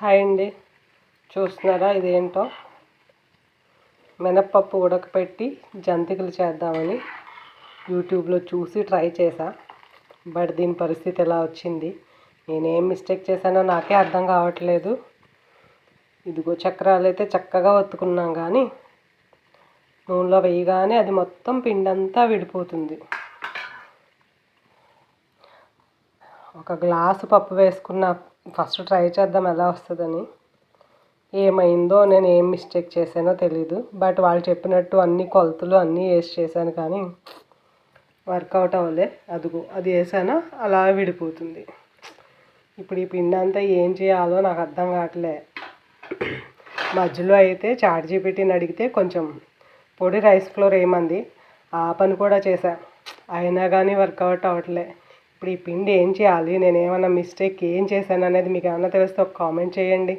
Hi అండి. చూస్తున్నారా ఇదేంటో? మినప్పప్పు ఉడకపెట్టి జంతికలు చేద్దామని యూట్యూబ్లో చూసి ట్రై చేశా. బట్ దీని పరిస్థితి ఎలా వచ్చింది? నేనేం మిస్టేక్ చేశానో నాకే అర్థం కావట్లేదు. ఇదిగో చక్రాలు అయితే చక్కగా ఒత్తుకున్నాం కానీ నూనెలో వేయగానే అది మొత్తం పిండంతా విడిపోతుంది. ఒక గ్లాసు పప్పు వేసుకున్న ఫస్ట్ ట్రై చేద్దాం ఎలా వస్తుందని. ఏమైందో నేను ఏం మిస్టేక్ చేశానో తెలీదు. బట్ వాళ్ళు చెప్పినట్టు అన్ని కొలతలు అన్నీ వేసి చేశాను కానీ వర్కౌట్ అవ్వలే. అదుగు అది వేసానా? అలా విడిపోతుంది. ఇప్పుడు ఈ పిండి అంతా ఏం చేయాలో నాకు అర్థం కావట్లే. మధ్యలో అయితే చాట్ జీపీటీని అడిగితే కొంచెం పొడి రైస్ ఫ్లోర్ ఏమంది? ఆ పని కూడా చేశా. అయినా కానీ వర్కౌట్ అవ్వట్లే. ఇప్పుడు ఈ పిండి ఏం చేయాలి? నేను ఏమైనా మిస్టేక్ ఏం చేశాను అనేది మీకు ఏమైనా తెలిస్తే ఒక కామెంట్ చేయండి.